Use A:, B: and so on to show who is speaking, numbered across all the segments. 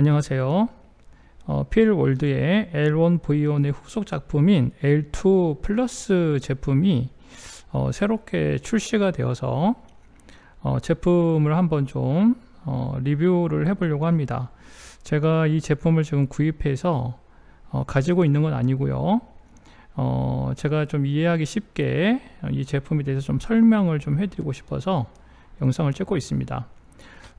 A: 안녕하세요. 어, 필 월드의 L1V1의 후속 작품인 L2 플러스 제품이 어, 새롭게 출시가 되어서 어, 제품을 한번 좀 어, 리뷰를 해보려고 합니다. 제가 이 제품을 지금 구입해서 어, 가지고 있는 건 아니고요. 어, 제가 좀 이해하기 쉽게 이 제품에 대해서 좀 설명을 좀 해드리고 싶어서 영상을 찍고 있습니다.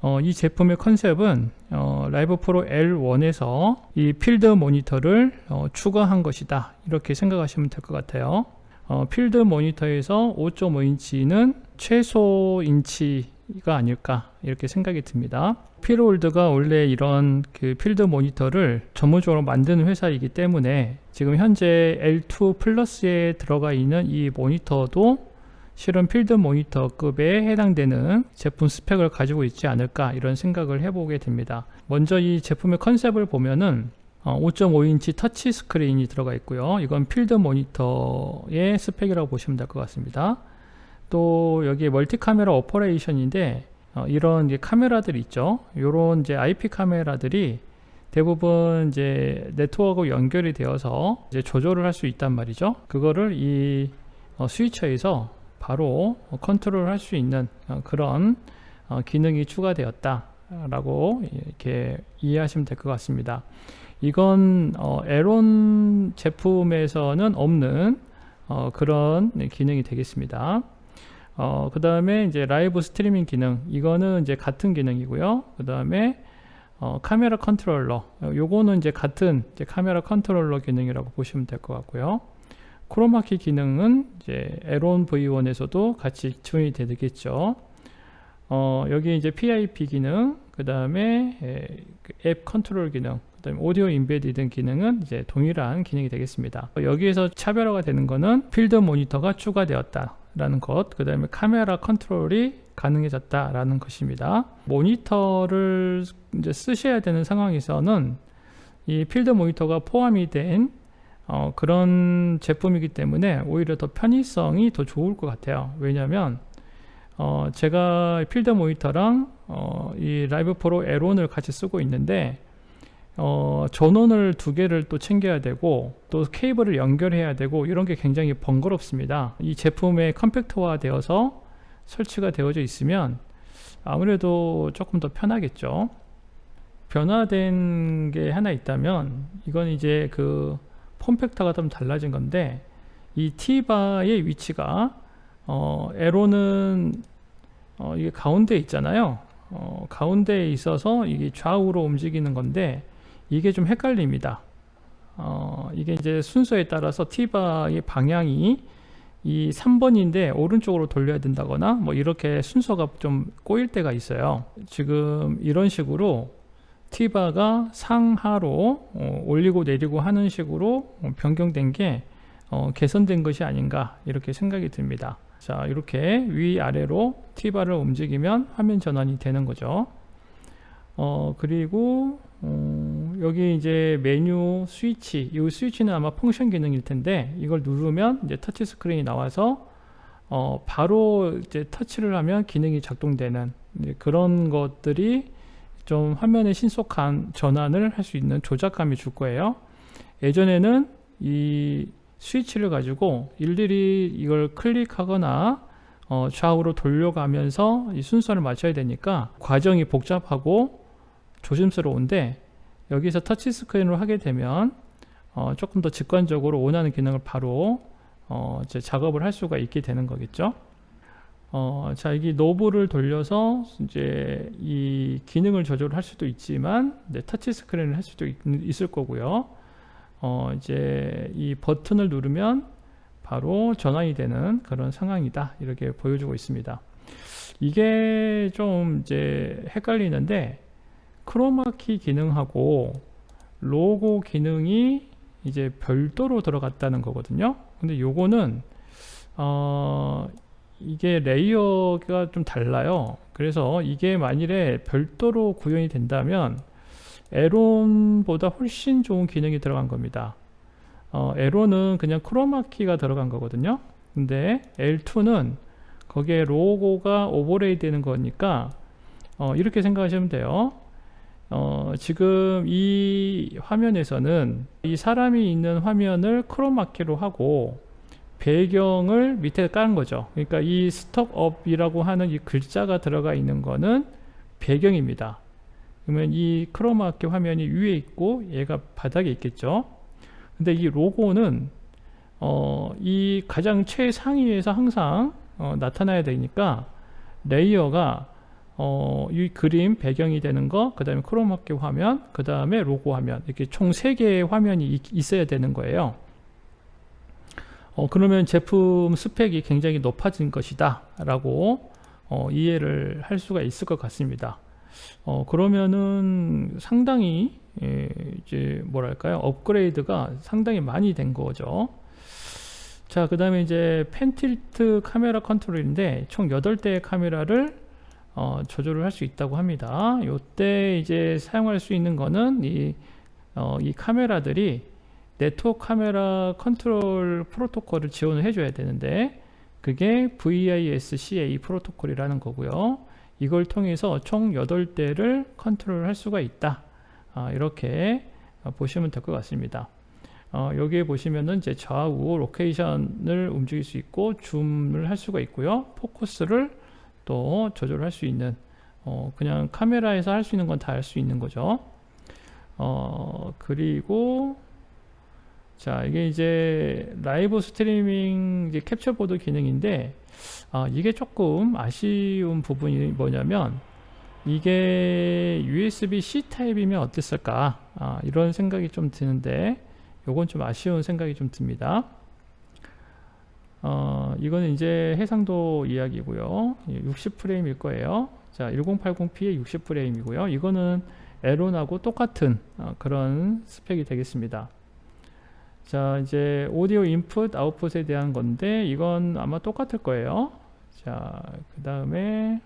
A: 어, 이 제품의 컨셉은 어, 라이브 프로 L1에서 이 필드 모니터를 어, 추가한 것이다. 이렇게 생각하시면 될 것 같아요. 어, 필드 모니터에서 5.5인치는 최소 인치가 아닐까 이렇게 생각이 듭니다. 피로홀드가 원래 이런 그 필드 모니터를 전문적으로 만드는 회사이기 때문에 지금 현재 L2 플러스에 들어가 있는 이 모니터도 실은 필드 모니터급에 해당되는 제품 스펙을 가지고 있지 않을까 이런 생각을 해보게 됩니다. 먼저 이 제품의 컨셉을 보면은 5.5인치 터치 스크린이 들어가 있고요. 이건 필드 모니터의 스펙이라고 보시면 될 것 같습니다. 또 여기 멀티 카메라 오퍼레이션인데 어, 이런 카메라들 있죠. 이런 이제 IP 카메라들이 대부분 이제 네트워크 연결이 되어서 이제 조절을 할 수 있단 말이죠. 그거를 이 어, 스위처에서 바로 컨트롤 할 수 있는 어, 그런 어, 기능이 추가되었다 라고 이렇게 이해하시면 될 것 같습니다. 이건 어, 에론 제품에서는 없는 그런 기능이 되겠습니다. 어, 그 다음에 이제 라이브 스트리밍 기능 이거는 이제 같은 기능이고요. 그 다음에 어, 카메라 컨트롤러 요거는 이제 같은 이제 카메라 컨트롤러 기능이라고 보시면 될 것 같고요. 크로마키 기능은 이제 에론 V1에서도 같이 지원이 되겠죠. 어, 여기 이제 PIP 기능, 그 다음에 그앱 컨트롤 기능, 그 다음에 오디오 인베디드 기능은 이제 동일한 기능이 되겠습니다. 여기에서 차별화가 되는 것은 필드 모니터가 추가되었다 라는 것, 그 다음에 카메라 컨트롤이 가능해졌다라는 것입니다. 모니터를 이제 쓰셔야 되는 상황에서는 이 필드 모니터가 포함이 된 어, 그런 제품이기 때문에 오히려 더 편의성이 더 좋을 것 같아요. 왜냐하면 어, 제가 필드 모니터랑 어, 이 라이브 프로 에론을 같이 쓰고 있는데 어, 전원을 두 개를 또 챙겨야 되고 또 케이블을 연결해야 되고 이런 게 굉장히 번거롭습니다. 이 제품에 컴팩트화 되어서 설치가 되어져 있으면 아무래도 조금 더 편하겠죠. 변화된 게 하나 있다면 이건 이제 그 폼팩터가 좀 달라진 건데 이 T바의 위치가 어, 에로는 어, 이게 가운데 있잖아요. 어, 가운데에 있어서 이게 좌우로 움직이는 건데 이게 좀 헷갈립니다. 어, 이게 이제 순서에 따라서 T바의 방향이 이 3번인데 오른쪽으로 돌려야 된다거나 뭐 이렇게 순서가 좀 꼬일 때가 있어요. 지금 이런 식으로 T바가 상하로 어, 올리고 내리고 하는 식으로 어, 변경된 게 어, 개선된 것이 아닌가 이렇게 생각이 듭니다. 자 이렇게 위아래로 T바를 움직이면 화면 전환이 되는 거죠. 어, 그리고 어, 여기 이제 메뉴 스위치 이 스위치는 아마 펑션 기능일 텐데 이걸 누르면 이제 터치 스크린이 나와서 어, 바로 이제 터치를 하면 기능이 작동되는 그런 것들이 좀 화면의 신속한 전환을 할 수 있는 조작감이 줄 거예요. 예전에는 이 스위치를 가지고 일일이 이걸 클릭하거나 어, 좌우로 돌려가면서 이 순서를 맞춰야 되니까 과정이 복잡하고 조심스러운데 여기서 터치 스크린으로 하게 되면 어, 조금 더 직관적으로 원하는 기능을 바로 어, 작업을 할 수가 있게 되는 거겠죠. 어, 자, 여기 노브를 돌려서 이제 이 기능을 조절할 수도 있지만, 네, 터치 스크린을 할 수도 있, 있을 거고요. 어, 이제 이 버튼을 누르면 바로 전환이 되는 그런 상황이다. 이렇게 보여주고 있습니다. 이게 좀 이제 헷갈리는데, 크로마키 기능하고 로고 기능이 이제 별도로 들어갔다는 거거든요. 근데 요거는, 어, 이게 레이어가 좀 달라요. 그래서 이게 만일에 별도로 구현이 된다면 에론보다 훨씬 좋은 기능이 들어간 겁니다. 어, 에론은 그냥 크로마키가 들어간 거거든요. 근데 L2는 거기에 로고가 오버레이 되는 거니까 어, 이렇게 생각하시면 돼요. 어, 지금 이 화면에서는 이 사람이 있는 화면을 크로마키로 하고 배경을 밑에 깔은 거죠. 그러니까 이 스톱업이라고 하는 이 글자가 들어가 있는 거는 배경입니다. 그러면 이 크로마키 화면이 위에 있고 얘가 바닥에 있겠죠. 근데 이 로고는 어, 이 가장 최상위에서 항상 어, 나타나야 되니까 레이어가 어, 이 그림 배경이 되는 거, 그 다음에 크로마키 화면, 그 다음에 로고 화면 이렇게 총 3개의 화면이 있, 있어야 되는 거예요. 어, 그러면 제품 스펙이 굉장히 높아진 것이다 라고 어, 이해를 할 수가 있을 것 같습니다. 어, 그러면은 상당히 예, 이제 뭐랄까요 업그레이드가 상당히 많이 된 거죠. 자, 그 다음에 이제 펜틸트 카메라 컨트롤인데 총 8대의 카메라를 어, 조절을 할 수 있다고 합니다. 이때 이제 사용할 수 있는 거는 이, 어, 이 카메라들이 네트워크 카메라 컨트롤 프로토콜을 지원을 해줘야 되는데 그게 VISCA 프로토콜이라는 거고요. 이걸 통해서 총 8대를 컨트롤 할 수가 있다. 아, 이렇게 보시면 될 것 같습니다. 어, 여기에 보시면은 이제 좌우 로케이션을 움직일 수 있고 줌을 할 수가 있고요. 포커스를 또 조절할 수 있는 어, 그냥 카메라에서 할 수 있는 건 다 할 수 있는 거죠. 어, 그리고 자 이게 이제 라이브 스트리밍 이제 캡처 보드 기능인데 아, 이게 조금 아쉬운 부분이 뭐냐면 이게 USB-C 타입이면 어땠을까 아, 이런 생각이 좀 드는데 요건 좀 아쉬운 생각이 좀 듭니다. 어, 이거는 이제 해상도 이야기고요. 60프레임일 거예요. 자, 1080p의 60프레임이고요. 이거는 에론하고 똑같은 어, 그런 스펙이 되겠습니다. 자, 이제 오디오 인풋, 아웃풋에 대한 건데 이건 아마 똑같을 거예요. 자, 그 다음에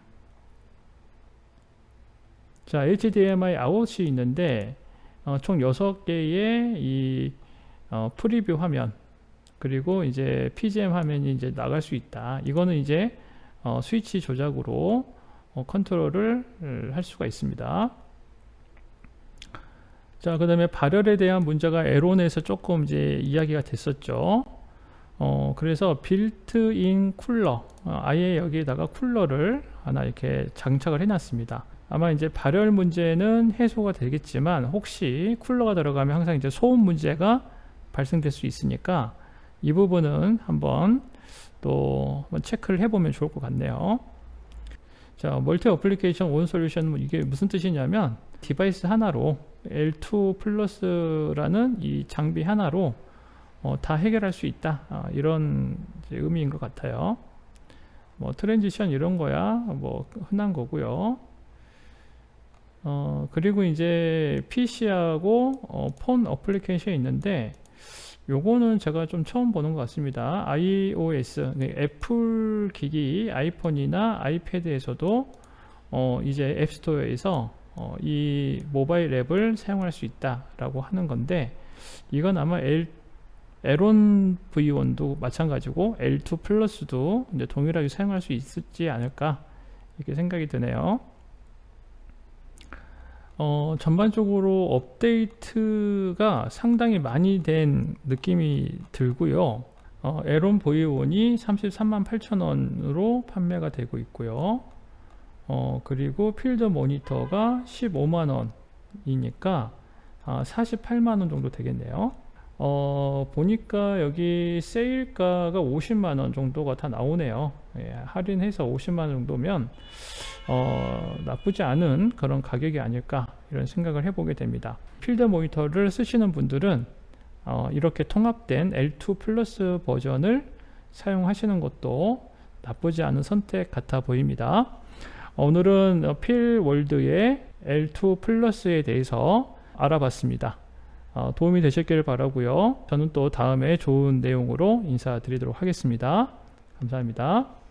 A: 자, HDMI 아웃이 있는데 어, 총 6개의 이 어, 프리뷰 화면 그리고 이제 PGM 화면이 이제 나갈 수 있다. 이거는 이제 어, 스위치 조작으로 어, 컨트롤을 할 수가 있습니다. 자, 그 다음에 발열에 대한 문제가 에론에서 조금 이제 이야기가 됐었죠. 어, 그래서 빌트인 쿨러, 어, 아예 여기에다가 쿨러를 하나 이렇게 장착을 해놨습니다. 아마 이제 발열 문제는 해소가 되겠지만 혹시 쿨러가 들어가면 항상 이제 소음 문제가 발생될 수 있으니까 이 부분은 한번 또 체크를 해보면 좋을 것 같네요. 자, 멀티 어플리케이션 온 솔루션 이게 무슨 뜻이냐면 디바이스 하나로 L2 플러스라는 이 장비 하나로 어, 다 해결할 수 있다 아, 이런 의미인 것 같아요. 뭐 트랜지션 이런 거야 뭐 흔한 거고요. 어, 그리고 이제 PC하고 어, 폰 어플리케이션이 있는데 요거는 제가 좀 처음 보는 것 같습니다. iOS, 네, 애플 기기, 아이폰이나 아이패드에서도 어, 이제 앱스토어에서 어, 이 모바일 앱을 사용할 수 있다라고 하는 건데 이건 아마 L, L1 V1도 마찬가지고 L2 플러스도 이제 동일하게 사용할 수 있지 않을까 이렇게 생각이 드네요. 어, 전반적으로 업데이트가 상당히 많이 된 느낌이 들고요. 어, 에론 보이온이 33만 8천 원으로 판매가 되고 있고요. 어, 그리고 필드 모니터가 15만 원이니까 아, 48만 원 정도 되겠네요. 어, 보니까 여기 세일가가 50만 원 정도가 다 나오네요. 예, 할인해서 50만 원 정도면 어, 나쁘지 않은 그런 가격이 아닐까 이런 생각을 해보게 됩니다. 필드 모니터를 쓰시는 분들은 어, 이렇게 통합된 L2 플러스 버전을 사용하시는 것도 나쁘지 않은 선택 같아 보입니다. 오늘은 필월드의 L2 플러스에 대해서 알아봤습니다. 어, 도움이 되셨기를 바라고요. 저는 또 다음에 좋은 내용으로 인사드리도록 하겠습니다. 감사합니다.